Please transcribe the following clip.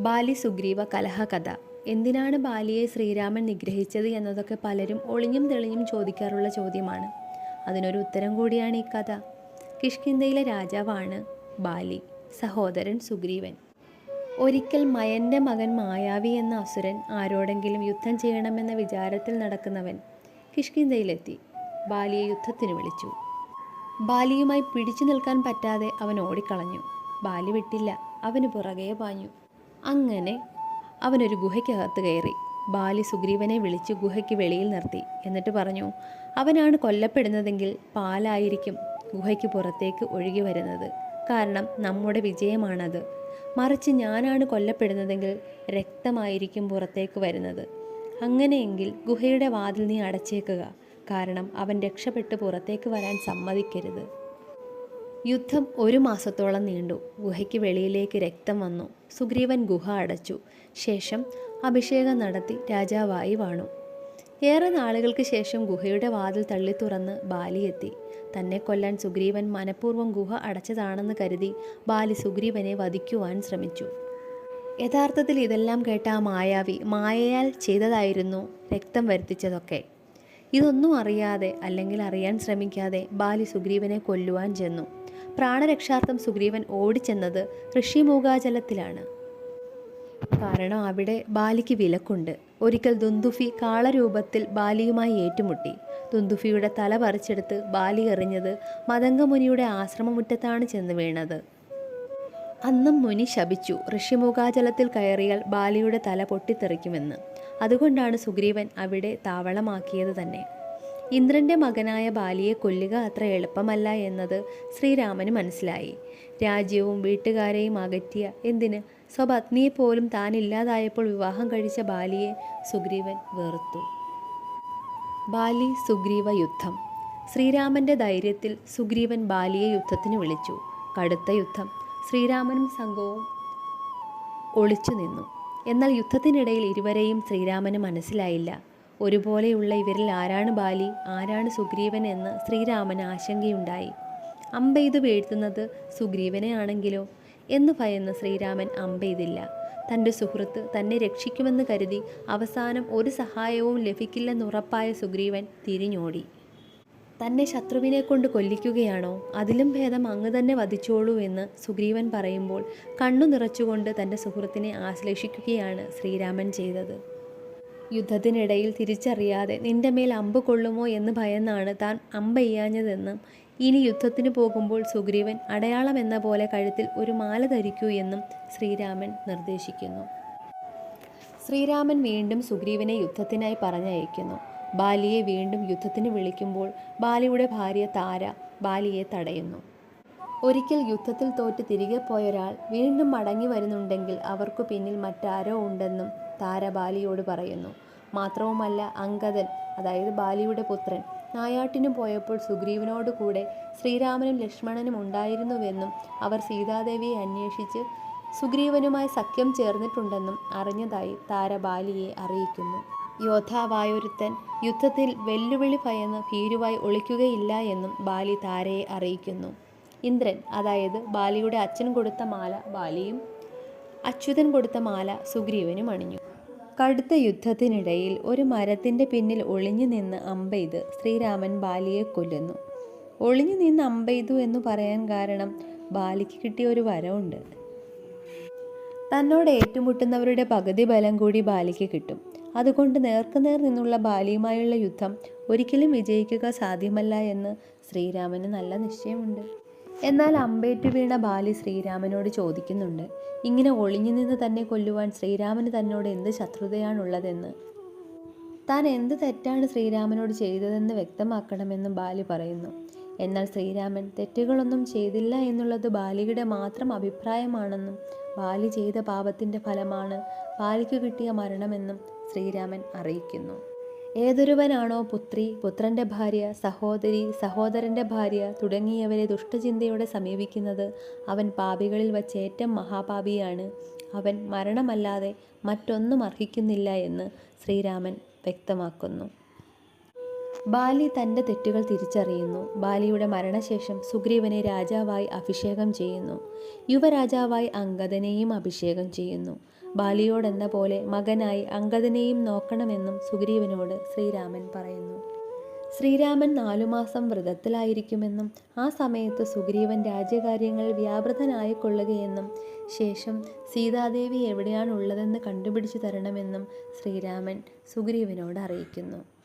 ബാലി സുഗ്രീവ കലഹ കഥ. എന്തിനാണ് ബാലിയെ ശ്രീരാമൻ നിഗ്രഹിച്ചത് എന്നതൊക്കെ പലരും ഒളിഞ്ഞും തെളിഞ്ഞും ചോദിക്കാറുള്ള ചോദ്യമാണ്. അതിനൊരു ഉത്തരം കൂടിയാണ് ഈ കഥ. കിഷ്കിന്ധയിലെ രാജാവാണ് ബാലി സഹോദരൻ സുഗ്രീവൻ. ഒരിക്കൽ മയന്റെ മകൻ മായാവി എന്ന അസുരൻ ആരോടെങ്കിലും യുദ്ധം ചെയ്യണമെന്ന വിചാരത്തിൽ നടക്കുന്നവൻ കിഷ്കിന്ധയിലെത്തി ബാലിയെ യുദ്ധത്തിന് വിളിച്ചു. ബാലിയുമായി പിടിച്ചു നിൽക്കാൻ പറ്റാതെ അവൻ ഓടിക്കളഞ്ഞു. ബാലി വിട്ടില്ല. അവന് പുറകെ പാഞ്ഞു. അങ്ങനെ അവനൊരു ഗുഹയ്ക്കകത്ത് കയറി. ബാലി സുഗ്രീവനെ വിളിച്ച് ഗുഹയ്ക്ക് വെളിയിൽ നിർത്തി. എന്നിട്ട് പറഞ്ഞു അവനാണ് കൊല്ലപ്പെടുന്നതെങ്കിൽ പാലായിരിക്കും ഗുഹയ്ക്ക് പുറത്തേക്ക് ഒഴുകി വരുന്നത്. കാരണം നമ്മുടെ വിജയമാണത്. മറിച്ച് ഞാനാണ് കൊല്ലപ്പെടുന്നതെങ്കിൽ രക്തമായിരിക്കും പുറത്തേക്ക് വരുന്നത്. അങ്ങനെയെങ്കിൽ ഗുഹയുടെ വാതിൽ നീ അടച്ചേക്കുക. കാരണം അവൻ രക്ഷപ്പെട്ട് പുറത്തേക്ക് വരാൻ സമ്മതിക്കരുത്. യുദ്ധം ഒരു മാസത്തോളം നീണ്ടു. ഗുഹയ്ക്ക് വെളിയിലേക്ക് രക്തം വന്നു. സുഗ്രീവൻ ഗുഹ അടച്ചു. ശേഷം അഭിഷേകം നടത്തി രാജാവായി വാണു. ഏറെ നാളുകൾക്ക് ശേഷം ഗുഹയുടെ വാതിൽ തള്ളി തുറന്ന് ബാലിയെത്തി തന്നെ കൊല്ലാൻ സുഗ്രീവൻ മനഃപൂർവം ഗുഹ അടച്ചതാണെന്ന് കരുതി ബാലി സുഗ്രീവനെ വധിക്കുവാൻ ശ്രമിച്ചു. യഥാർത്ഥത്തിൽ ഇതെല്ലാം കേട്ട ആ മായാവി മായയാൽ ചെയ്തതായിരുന്നു രക്തം വരുത്തിച്ചതൊക്കെ. ഇതൊന്നും അറിയാതെ അല്ലെങ്കിൽ അറിയാൻ ശ്രമിക്കാതെ ബാലി സുഗ്രീവനെ കൊല്ലുവാൻ ചെന്നു. പ്രാണരക്ഷാർത്ഥം സുഗ്രീവൻ ഓടിച്ചെന്നത് ഋഷിമൂകാചലത്തിലാണ്. കാരണം അവിടെ ബാലിക്ക് വിലക്കുണ്ട്. ഒരിക്കൽ ദുന്ദുഫി കാളരൂപത്തിൽ ബാലിയുമായി ഏറ്റുമുട്ടി. ദുന്ദുഫിയുടെ തല പറിച്ചെടുത്ത് ബാലി എറിഞ്ഞത് മതംഗമുനിയുടെ ആശ്രമമുറ്റത്താണ് ചെന്ന് വീണത്. അന്നും മുനി ശപിച്ചു ഋഷിമുഖാചലത്തിൽ കയറിയാൽ ബാലിയുടെ തല പൊട്ടിത്തെറിക്കുമെന്ന്. അതുകൊണ്ടാണ് സുഗ്രീവൻ അവിടെ താവളമാക്കിയത് തന്നെ. ഇന്ദ്രന്റെ മകനായ ബാലിയെ കൊല്ലുക അത്ര എളുപ്പമല്ല എന്നത് ശ്രീരാമന് മനസ്സിലായി. രാജ്യവും വീട്ടുകാരെയും അകറ്റിയ എന്തിന്? സ്വപത്നിയെ പോലും താൻ ഇല്ലാതായപ്പോൾ വിവാഹം കഴിച്ച ബാലിയെ സുഗ്രീവൻ വെറുത്തു. ബാലി സുഗ്രീവ യുദ്ധം. ശ്രീരാമന്റെ ധൈര്യത്തിൽ സുഗ്രീവൻ ബാലിയെ യുദ്ധത്തിന് വിളിച്ചു. കടുത്ത യുദ്ധം. ശ്രീരാമനും സംഘവും ഒളിച്ചു നിന്നു. എന്നാൽ യുദ്ധത്തിനിടയിൽ ഇരുവരെയും ശ്രീരാമന് മനസ്സിലായില്ല. ഒരുപോലെയുള്ള ഇവരിൽ ആരാണ് ബാലി? ആരാണ് സുഗ്രീവൻ എന്ന് ശ്രീരാമന് ആശങ്കയുണ്ടായി. അമ്പെയ്ത് വീഴ്ത്തുന്നത് സുഗ്രീവനെ ആണെങ്കിലോ എന്ന് ഭയന്ന് ശ്രീരാമൻ അമ്പെയ്തില്ല തന്റെ സുഹൃത്ത് തന്നെ രക്ഷിക്കുമെന്ന് കരുതി അവസാനം ഒരു സഹായവും ലഭിക്കില്ലെന്നുറപ്പായ സുഗ്രീവൻ തിരിഞ്ഞോടി. തന്നെ ശത്രുവിനെ കൊണ്ട് കൊല്ലിക്കുകയാണോ? അതിലും ഭേദം അങ്ങ് തന്നെ വധിച്ചോളൂ എന്ന് സുഗ്രീവൻ പറയുമ്പോൾ കണ്ണു നിറച്ചുകൊണ്ട് തന്റെ സുഹൃത്തിനെ ആശ്ലേഷിക്കുകയാണ് ശ്രീരാമൻ ചെയ്തത്. യുദ്ധത്തിനിടയിൽ തിരിച്ചറിയാതെ നിന്റെ മേൽ അമ്പ് കൊള്ളുമോ എന്ന് ഭയന്നാണ് താൻ അമ്പെയ്യാഞ്ഞതെന്നും ഇനി യുദ്ധത്തിന് പോകുമ്പോൾ സുഗ്രീവൻ അടയാളം എന്ന പോലെ കഴുത്തിൽ ഒരു മാല ധരിക്കൂ എന്നും ശ്രീരാമൻ നിർദ്ദേശിക്കുന്നു. ശ്രീരാമൻ വീണ്ടും സുഗ്രീവനെ യുദ്ധത്തിനായി പറഞ്ഞയക്കുന്നു. ബാലിയെ വീണ്ടും യുദ്ധത്തിന് വിളിക്കുമ്പോൾ ബാലിയുടെ ഭാര്യ താര ബാലിയെ തടയുന്നു. ഒരിക്കൽ യുദ്ധത്തിൽ തോറ്റ് തിരികെ പോയൊരാൾ വീണ്ടും മടങ്ങി വരുന്നുണ്ടെങ്കിൽ അവർക്കു പിന്നിൽ മറ്റാരോ ഉണ്ടെന്നും താര ബാലിയോട് പറയുന്നു. മാത്രവുമല്ല അങ്കദൻ അതായത് ബാലിയുടെ പുത്രൻ നായാട്ടിനു പോയപ്പോൾ സുഗ്രീവനോട് കൂടെ ശ്രീരാമനും ലക്ഷ്മണനും ഉണ്ടായിരുന്നുവെന്നും അവർ സീതാദേവിയെ അന്വേഷിച്ച് സുഗ്രീവനുമായി സഖ്യം ചേർന്നിട്ടുണ്ടെന്നും അറിഞ്ഞതായി താര ബാലിയെ അറിയിക്കുന്നു. യോദ്ധാവായൊരുത്തൻ യുദ്ധത്തിൽ വെല്ലുവിളി ഭയന്ന് ഭീരുവായി ഒളിക്കുകയില്ല എന്നും ബാലി താരയെ അറിയിക്കുന്നു. ഇന്ദ്രൻ അതായത് ബാലിയുടെ അച്ഛൻ കൊടുത്ത മാല ബാലിയും അച്യുതൻ കൊടുത്ത മാല സുഗ്രീവനും അണിഞ്ഞു. കടുത്ത യുദ്ധത്തിനിടയിൽ ഒരു മരത്തിന്റെ പിന്നിൽ ഒളിഞ്ഞു നിന്ന് അമ്പെയ്ത് ശ്രീരാമൻ ബാലിയെ കൊല്ലുന്നു. ഒളിഞ്ഞു നിന്ന് അമ്പെയ്തു എന്ന് പറയാൻ കാരണം ബാലിക്ക് കിട്ടിയ ഒരു വരമുണ്ട് തന്നോട് ഏറ്റുമുട്ടുന്നവരുടെ പകുതി ബലം കൂടി ബാലിക്ക് കിട്ടും. അതുകൊണ്ട് നേർക്കുനേർ നിന്നുള്ള ബാലിയുമായുള്ള യുദ്ധം ഒരിക്കലും വിജയിക്കുക സാധ്യമല്ല എന്ന് ശ്രീരാമന് നല്ല നിശ്ചയമുണ്ട്. എന്നാൽ അമ്പേറ്റു വീണ ബാലി ശ്രീരാമനോട് ചോദിക്കുന്നുണ്ട് ഇങ്ങനെ ഒളിഞ്ഞു നിന്ന് തന്നെ കൊല്ലുവാൻ ശ്രീരാമന് തന്നോട് എന്ത് ശത്രുതയാണുള്ളതെന്ന്? താൻ എന്ത് തെറ്റാണ് ശ്രീരാമനോട് ചെയ്തതെന്ന് വ്യക്തമാക്കണമെന്നും ബാലി പറയുന്നു. എന്നാൽ ശ്രീരാമൻ തെറ്റുകളൊന്നും ചെയ്തില്ല എന്നുള്ളത് ബാലിയുടെ മാത്രം അഭിപ്രായമാണെന്നും ബാലി ചെയ്ത പാപത്തിന്റെ ഫലമാണ് ബാലിക്ക് കിട്ടിയ മരണമെന്നും ശ്രീരാമൻ അറിയിക്കുന്നു. ഏതൊരുവനാണോ പുത്രി പുത്രന്റെ ഭാര്യ സഹോദരി സഹോദരന്റെ ഭാര്യ തുടങ്ങിയവരെ ദുഷ്ടചിന്തയോടെ സമീപിക്കുന്നത് അവൻ പാപികളിൽ വച്ച് ഏറ്റവും മഹാപാപിയാണ്. അവൻ മരണമല്ലാതെ മറ്റൊന്നും അർഹിക്കുന്നില്ല എന്ന് ശ്രീരാമൻ വ്യക്തമാക്കുന്നു. ബാലി തന്റെ തെറ്റുകൾ തിരിച്ചറിയുന്നു. ബാലിയുടെ മരണശേഷം സുഗ്രീവനെ രാജാവായി അഭിഷേകം ചെയ്യുന്നു. യുവരാജാവായി അങ്കദനെയും അഭിഷേകം ചെയ്യുന്നു. ബാലിയോടെന്ന പോലെ മകനായി അങ്കദനെയും നോക്കണമെന്നും സുഗ്രീവനോട് ശ്രീരാമൻ പറയുന്നു. ശ്രീരാമൻ നാലുമാസം വ്രതത്തിലായിരിക്കുമെന്നും ആ സമയത്ത് സുഗ്രീവൻ രാജ്യകാര്യങ്ങൾ വ്യാപൃതനായിക്കൊള്ളുകയെന്നും ശേഷം സീതാദേവി എവിടെയാണുള്ളതെന്ന് കണ്ടുപിടിച്ചു തരണമെന്നും ശ്രീരാമൻ സുഗ്രീവനോട് അറിയിക്കുന്നു.